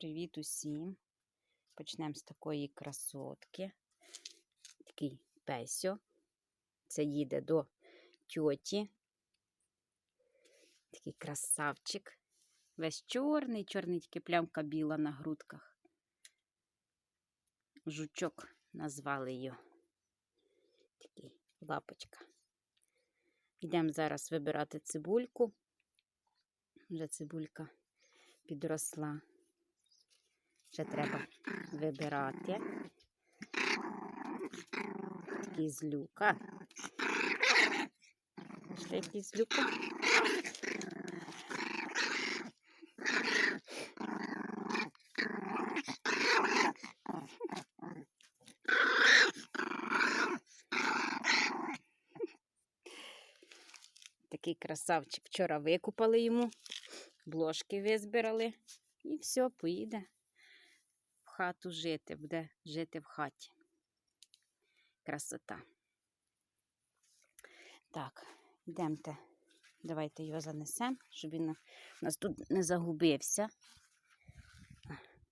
Привіт усім. Почнемо з такої красотки. Такий песьо. Це їде до тьоті. Такий красавчик. Весь чорний, чорний, тільки плямка біла на грудках. Жучок назвали його. Такий лапочка. Йдемо зараз вибирати цибульку. Вже цибулька підросла. Вже треба вибирати. Такий злюка. Що який злюка? Такий красавчик. Вчора викупали йому, бложки визбирали і все, поїде хату жити, буде жити в хаті. Красота. Так, йдемте. Давайте його занесемо, щоб він у нас тут не загубився.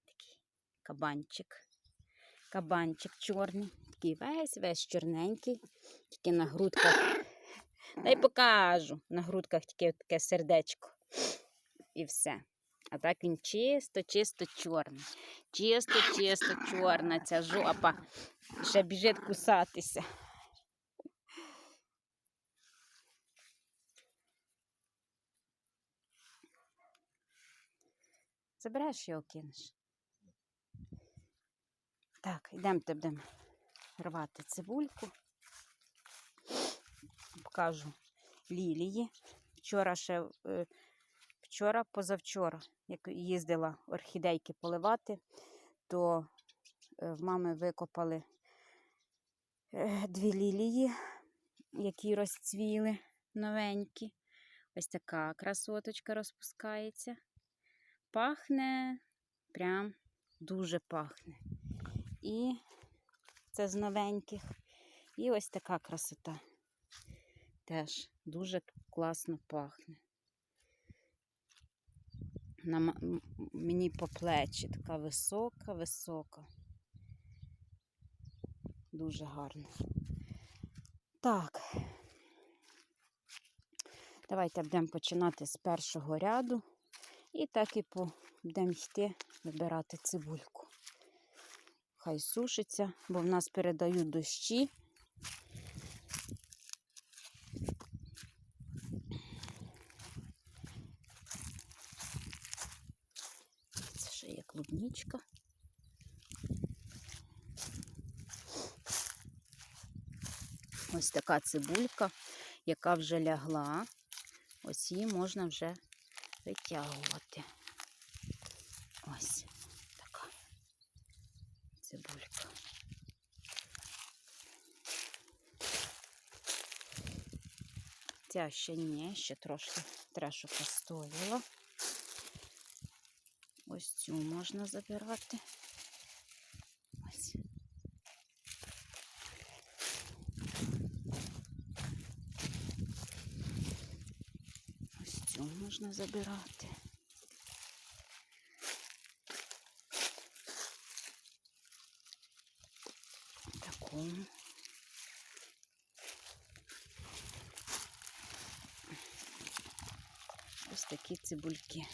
Такий кабанчик. Кабанчик чорний, такий весь весь чорненький, тільки на грудках. Дай покажу. На грудках тільки таке сердечко. І все. А так він чисто, чисто чорний. Чисто, чисто чорна ця жопа. Ще біжить кусатися. Забереш його кинеш. Так, йдемо будемо рвати цибульку. Покажу лілії. Вчора ще е, вчора, позавчора, як їздила орхідейки поливати, то е, в мами викопали е, дві лілії, які розцвіли новенькі. Ось така красоточка розпускається. Пахне, прям дуже пахне. І це з новеньких. І ось така красота. Теж дуже класно пахне. На мені по плечі така висока, висока. Дуже гарно. Так. Давайте будемо починати з першого ряду. І так і будемо йти вибирати цибульку. Хай сушиться, бо в нас передають дощі. Це ще є клубничка. Ось така цибулька, яка вже лягла. Ось її можна вже витягувати. Ось така цибулька. Ця ще ні, ще трошки треба, щоб постояла. Ось цю можна забирати. Ось. Ось цю можна забирати. Таку. Ось такі цибульки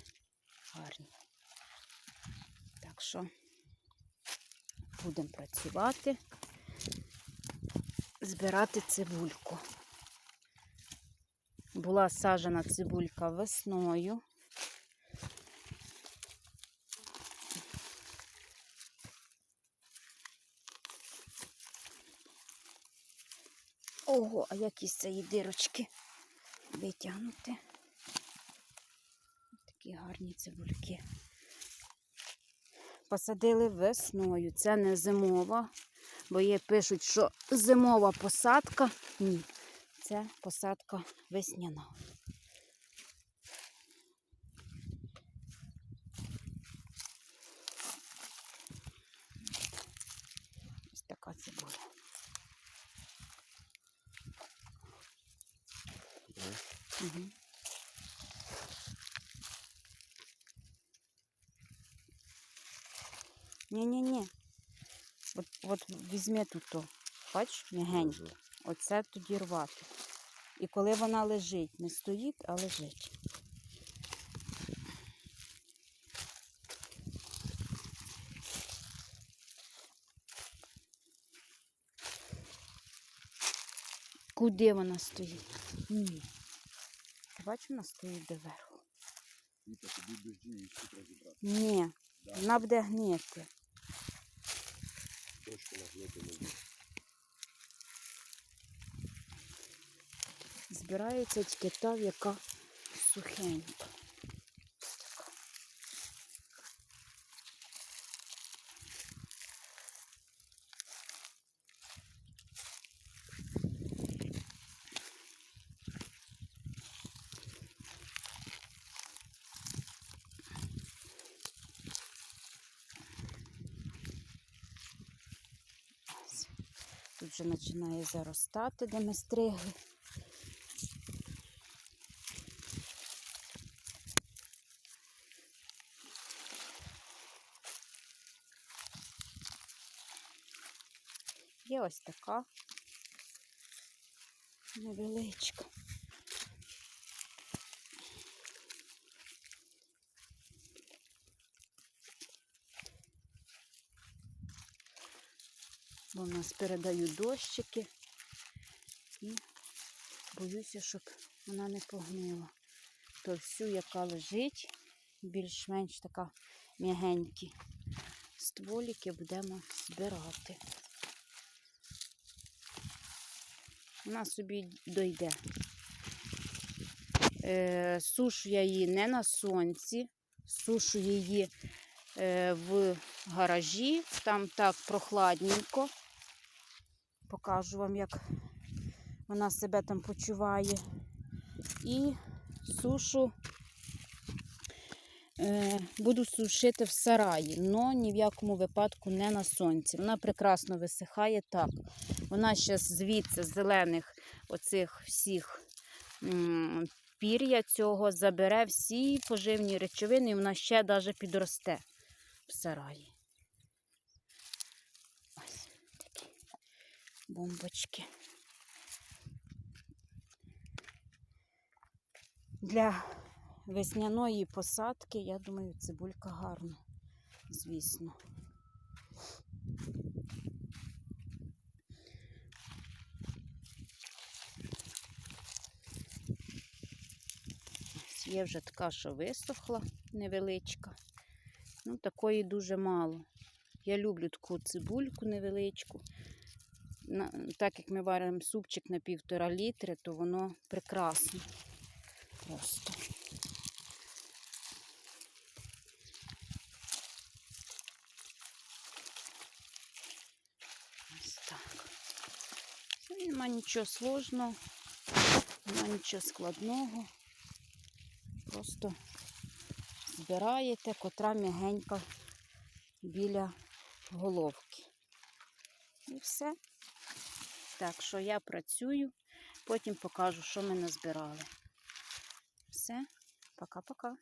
гарні. Що будемо працювати, збирати цибульку. Була сажена цибулька весною. Ого, а які з цієї дирочки витягнути. Такі гарні цибульки. Посадили весною. Це не зимова, бо є пишуть, що зимова посадка. Ні, це посадка весняна. Ось така цибуля. Угу. Ні-ні-ні. От, от візьми тут то. Бач, м'ягенько. Оце тоді рвати. І коли вона лежить, не стоїть, а лежить. Куди вона стоїть? Ні. Ти бачиш, вона стоїть доверху. Ні, вона буде гнити. Збирається тільки та, яка сухенька. Тут вже починає заростати, де ми стригли. Є ось така невеличка. Бо в нас передають дощики і боюся, щоб вона не погнила. То всю, яка лежить, більш-менш така м'ягенькі стволіки будемо збирати. Вона собі дойде. Е, сушу я її не на сонці, сушу її е, в гаражі, там так прохладненько. Покажу вам, як вона себе там почуває. І сушу, е, буду сушити в сараї, але ні в якому випадку не на сонці. Вона прекрасно висихає так. Вона ще звідси зелених оцих всіх м, пір'я цього забере всі поживні речовини, і вона ще навіть підросте в сараї. Ось такі бомбочки. Для весняної посадки, я думаю, цибулька гарна, звісно. Є вже така, що висохла невеличка. Ну, такої дуже мало. Я люблю таку цибульку невеличку. Так як ми варимо супчик на півтора літри, то воно прекрасно. Просто. Ось так. Нема нічого сложного, нема нічого складного. Просто збираєте, котра м'ягенька біля головки. І все. Так що я працюю, потім покажу, що ми назбирали. Все, пока-пока.